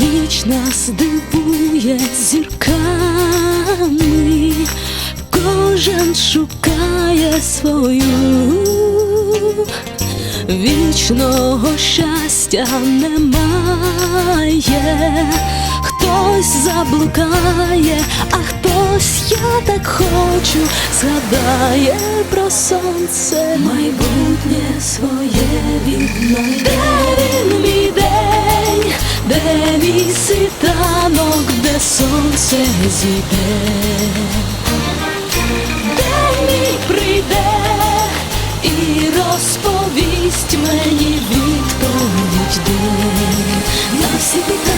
ніч нас дивує зірками, кожен шукає свою, вічного щастя немає, хтось заблукає, а хтось я так хочу, згадає про сонце, майбутнє своє віднайде. сонце зійде, де мій прийде і розповість мені відповідь, на всі біда.